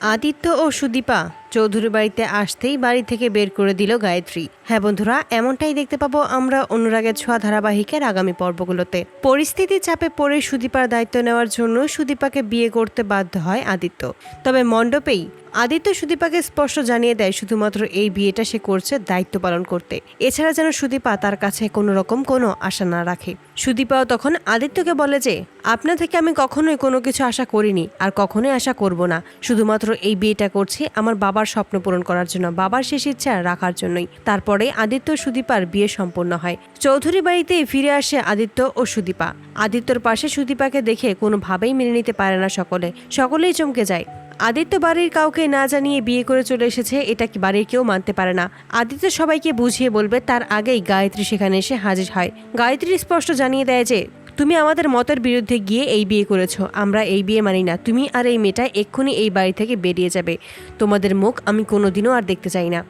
আদিত্য ও সুদীপা চৌধুরী বাড়িতে আসতেই বাড়ি থেকে বের করে দিল গায়ত্রী। হ্যাঁ বন্ধুরা, এমনটাই দেখতে পাবো আমরা অনুরাগের ছোঁয়া ধারাবাহিকের আগামী পর্বগুলোতে। পরিস্থিতির চাপে পড়ে সুদীপার দায়িত্ব নেওয়ার জন্য সুদীপাকে বিয়ে করতে বাধ্য হয় আদিত্য। তবে মণ্ডপেই আদিত্য সুদীপাকে স্পষ্ট জানিয়ে দেয় শুধুমাত্র এই বিয়েটা সে করছে দায়িত্ব পালন করতে। এছাড়া যেন সুদীপা তার কাছে কোনো রকম কোনো আশা না রাখে। সুদীপাও তখন আদিত্যকে বলে যে আপনা থেকে আমি কখনোই কোনো কিছু আশা করিনি, আর কখনোই আশা করব না। শুধুমাত্র এই বিয়েটা করছি আমার বাবার স্বপ্ন পূরণ করার জন্য বাবার শেষ ইচ্ছা রাখার জন্যই। তারপরে আদিত্য সুদীপার বিয়ে সম্পন্ন হয়। চৌধুরী বাড়িতে ফিরে আসে আদিত্য ও সুদীপা। আদিত্যর পাশে সুদীপাকে দেখে কোনোভাবেই মেনে নিতে পারে না সকলে। সকলেই চমকে যায়। আদিত্য বাড়ির কাউকে না জানিয়ে বিয়ে করে চলে এসেছে, এটা কি বাড়ির কেউ মানতে পারে না। আদিত্য সবাইকে বুঝিয়ে বলবে, তার আগেই গায়ত্রী সেখানে এসে হাজির হয়। গায়ত্রী স্পষ্ট জানিয়ে দেয় যে তুমি আমাদের মতের বিরুদ্ধে গিয়ে এই বিয়ে করেছ। আমরা এই বিয়ে মানি না। তুমি আর এই মেয়েটা এক্ষুনি এই বাড়ি থেকে বেরিয়ে যাবে। তোমাদের মুখ আমি কোনোদিনও আর দেখতে চাই না।